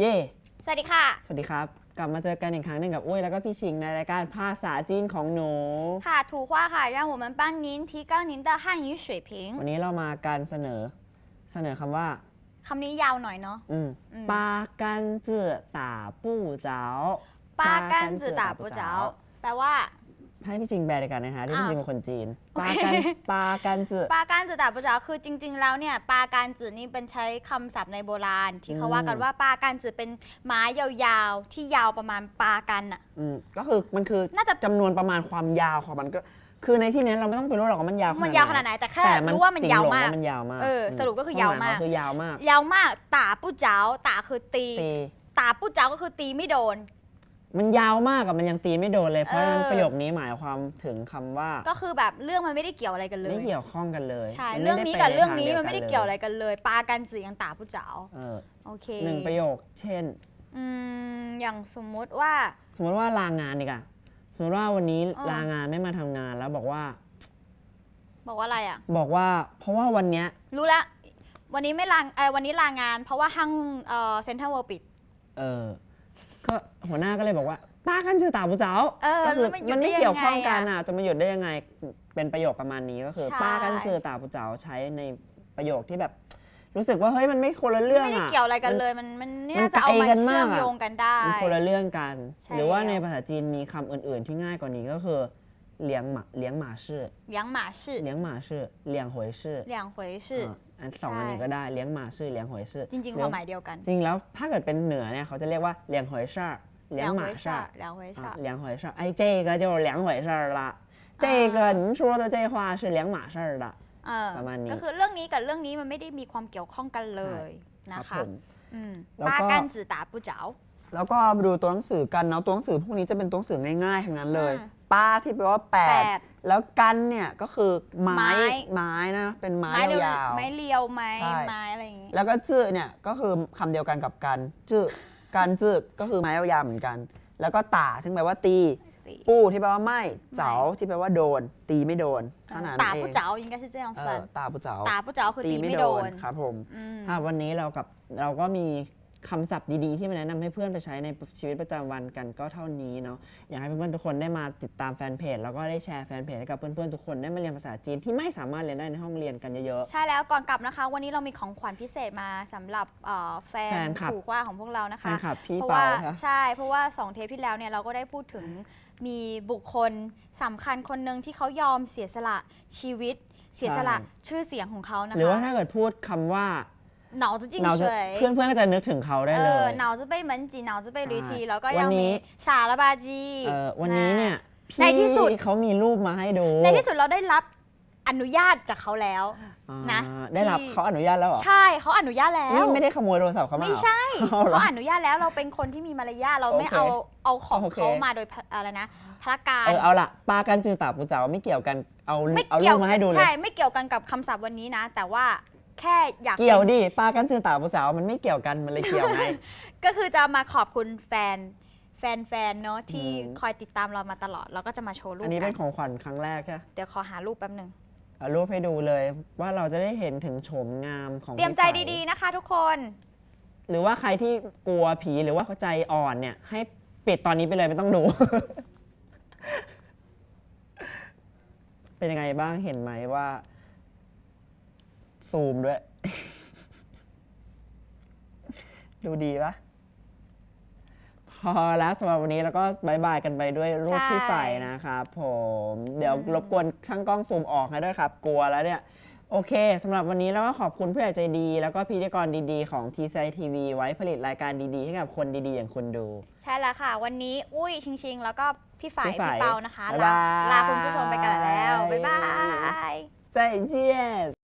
เย่ สวัสดีค่ะ สวัสดีครับ กลับมาเจอกันอีกครั้งหนึ่งกับอุ้ยแล้วก็พี่ชิงในรายการภาษาจีนของหนู ค่ะถูกว่าค่ะ让我们帮您提高您的汉语水平วันนี้เรามาการเสนอ เสนอคำว่า คำนี้ยาวหน่อยเนาะ อืมปากันจื่อตาปู้เจ้าปากันจือตาปูเจ้า แปลว่า ให้พี่ชิงแปลเลยกันนะคะที่พี่อ้าวชิงเป็นคนจีนโอปาเคกันปากันจื่อปาการจือตาปูเจ้าคือจริง ๆ แล้วเนี่ยปาการจือนี่เป็นใช้คำศัพท์ในโบราณ ที่เขาว่ากันว่าปาการจือเป็นไม้ยาวๆที่ยาวประมาณปากันอะอืมก็คือมันคือน่าจะจำนวนประมาณความยาวของมันก็คือในที่นี้เราไม่ต้องไปรู้หรอกว่ามันยาวมันยาวขนาดไหนแต่แค่แต่รู้ว่ามันยาวมากสิ่งหลงมันยาวมาก เออสรุปก็คือยาวมากควหยคือยาวมาก ยาวมากตาปูเจ้าตาคือตีตีตาปูเจ้าก็คือตีไม่โดน มันยาวมากกับมันยังตีไม่โดนเลยเพราะฉะนั้นเออประโยคนี้หมายความถึงคำว่า ก็คือแบบเรื่องมันไม่ได้เกี่ยวอะไรกันเลย ไม่เกี่ยวข้องกันเลยใช่มัเรื่องไได้นี้ไปกับใเรื่องนี้ทามันไม่ได้ลเกี่ยวอะไรกันเลยปากันจือยังตาผู้เจ้าเออโอเคหนึ่งประโยค เช่นอืมอย่างสมมุติว่า สมมติว่าลางานดีกว่าสมมติว่าวันนี้เออลางานไม่มาทำงานแล้วบอกว่า บอกว่าอะไรอะ บอกว่า เพราะว่าวันเนี้ย รู้แล้ววันนี้ไม่ลางเออวันนี้ลางาน เพราะว่าห้างเอ่อเซ็นทรัลเวิลด์ปิด เออ ก็หัวหน้าก็เลยบอกว่าป้ากันจือตาบุเจ้าเออก็คือแล้วมันหยุดมันไม่ได้ยังไงเกี่ยวข้องกันอะอะจะมาหยุดได้ยังไงเป็นประโยคประมาณนี้ก็คือ ใช่ ป้ากันจือตาบุเจ้าใช้ในประโยคที่แบบ รู้สึกว่าเฮ้ยมันไม่คนละเรื่องไม่ได้อะเกี่ยวอะไรกันมันเลยมันมันนี่มันน่าจะเอามาไกลกันเชื่อมมากอะ โยงกันได้ มันคนละเรื่องกัน ใช่หรือว่าแล้ว ในภาษาจีนมีคำอื่น ๆ ที่ง่ายกว่านี้ก็คือ เลี้ยงหมาเลี้ยงหมาชื่อ เลี้ยงหมาชื่อ เลี้ยงหมาชื่อเลี้ยงหวยชื่อ เลี้ยงหวยชื่อ อ่ะอันสอง ใช่ อันนี้ก็ได้เลี้ยงหมาชื่อเลี้ยงหวยชื่อ จริงๆ ห ความหมายเดียวกัน จริงแล้วถ้าเกิดเป็นเหนือเนี่ยเขาจะเรียกว่าเลี้ยงหวยชื่อเลี้ยงหมา หวย ชื่อ เลี้ยงหวยชื่อ 啊，两回事儿。哎，这个就是两回事儿了。这个您说的这话是两码事儿的。 เออ ประมาณนี้ ก็คือเรื่องนี้กับเรื่องนี้มันไม่ได้มีความเกี่ยวข้องกันเลย ครั นะ บ คะ ผม อืม แล้วก็ ปากันจือตาผู้เจ้า แล้วก็มาดูตัวหนังสือกันเนาะตัวหนังสือพวกนี้จะเป็นตัวหนังสือง่ายๆทั้งนั้นเลย อืม ป้าที่แปลว่าแป แป ด ด แล้วกันเนี่ยก็คือไม้ ไม้ ไม้นะเป็นไม้ ไม้เรียวย าว ไม้เรียวไม้ ใช่ ไม้อะไรอย่างงี้ ๆแล้วก็จื้อเนี่ยก็คือคำเดียวกันกับกันจื้อกันจื้อก็คือไม้ยาวๆเหมือนกัน แล้วก็ตาที่แปลว่าตี ตี ปู้ที่แปลว่าไม่เจ๋าที่แปลว่าโดน ตีไม่โดนเท่านั้น ตา เอ ผู้ ง เจ้า应该是这样 เอ 分 อตาปูเจ๋า ตาผู้เจ้าคือตีไม่โดน ครับผม อืม อ่ะวันนี้เรากับเราก็มี คำศัพท์ดีๆ ที่มาแนะนำให้เพื่อนไปใช้ในชีวิตประจำวันกันก็เท่านี้เนาะอยากให้เพื่อนๆทุกคนได้มาติดตามแฟนเพจแล้วก็ได้แชร์แฟนเพจให้กับเพื่อนๆทุกคนได้มาเรียนภาษาจีนที่ไม่สามารถเรียนได้ในห้องเรียนกันเยอะ ใช่แล้วก่อนกลับนะคะ วันนี้เรามีของขวัญพิเศษมาสำหรับเอ่อแฟนแฟนคลับ ถูกว่าของพวกเรานะๆแฟคะ นคลับพี่เพราะเปาว่าครับใช่เพราะว่า 2 เทปที่แล้วเนี่ยเราก็ได้พูดถึงมีบุคคลสำคัญคนหนึ่งที่เขายอมเสียสละชีวิต เสียสละชื่อเสียงของเขานะคะหรือว่าถ้าเกิดพูดคำว่า เหนาจะจิ้งเราเฉจะยเพื่อนๆก็จะนึกถึงเขาได้เอเลอยเหนาจะไปเหมือนจีเหนาจะไปลีทีใช่แล้วก็วัยันงนี้ มีชาละบาจี เอ่อวันนี้เนี่ยในที่สุดพี่เขามีรูปมาให้ดูในที่สุดเราได้รับอนุญาตจากเขาแล้ว อ่านะได้รับที่ เขาอนุญาตแล้วเหรอใช่เขาอนุญาตแล้ว นี่ไม่ได้ขโมยโทรศัพท์เขามาไม่เหรอ ใช่เอาเหรอเขาอนุญาตแล้วเราเป็นคนที่มีมารยาทเราไม่โอเคเอาเอาของโอเค เขามาโดยพระอะไรนะพระการ เออเอาละปากันจือตาปูเจ๋าไม่เกี่ยวกันเอาไม่เอารูเกี่ยวปมาให้ดูเลย ใช่ไม่เกี่ยวกันกับคำศัพท์วันนี้นะ แต่ว่า แค่อยากเกี่ยวป็นดิปากันจือตาปูเจ๋ามันไม่เกี่ยวกันมันเลยเกี่ยวไง ก็คือจะมาขอบคุณแฟนแฟนๆ เนาะที่อืมคอยติดตามเรามาตลอด เราก็จะมาโชว์รูปอันนี้กัเป็นนของขวัญครั้งแรกใช่ไหมเดี๋ยวขอหารูปแป๊บหนึ่งเอารูปให้ดูเลยว่าเราจะได้เห็นถึงโฉมงามของเตรียมใจพี่ไฝดีๆนะคะทุกคน หรือว่าใครที่กลัวผีหรือว่าใจอ่อนเนี่ย ให้ปิดตอนนี้ไปเลยไม่ต้องดู เป็นยังไงบ้างเห็นไหมว่า ซูมด้วย ดูดีปะพอแล้วสำหรับวันนี้แล้วก็บายบายกันไปด้วยรูปใช่ที่ใฝ่นะครับผม เดี๋ยวอืมรบกวนช่างกล้องซูมออกให้ด้วยครับ กลัวแล้วเนี่ย โอเคสำหรับวันนี้เราก็ขอบคุณผู้ใหญ่ใจดี แล้วก็พิธีกรดีๆ ของทีไซทีวีไว้ผลิตรายการดีๆ ให้กับคนดีๆ อย่างคุณดู ใช่แล้วค่ะ วันนี้อุ้ยชิงๆ แล้วก็พี่ฝ่ายพี่ฝ่ายพี่เปานะคะบ๊ายลาบายลาคุณผู้ชมไปกันแล้วบ๊ายบาย再见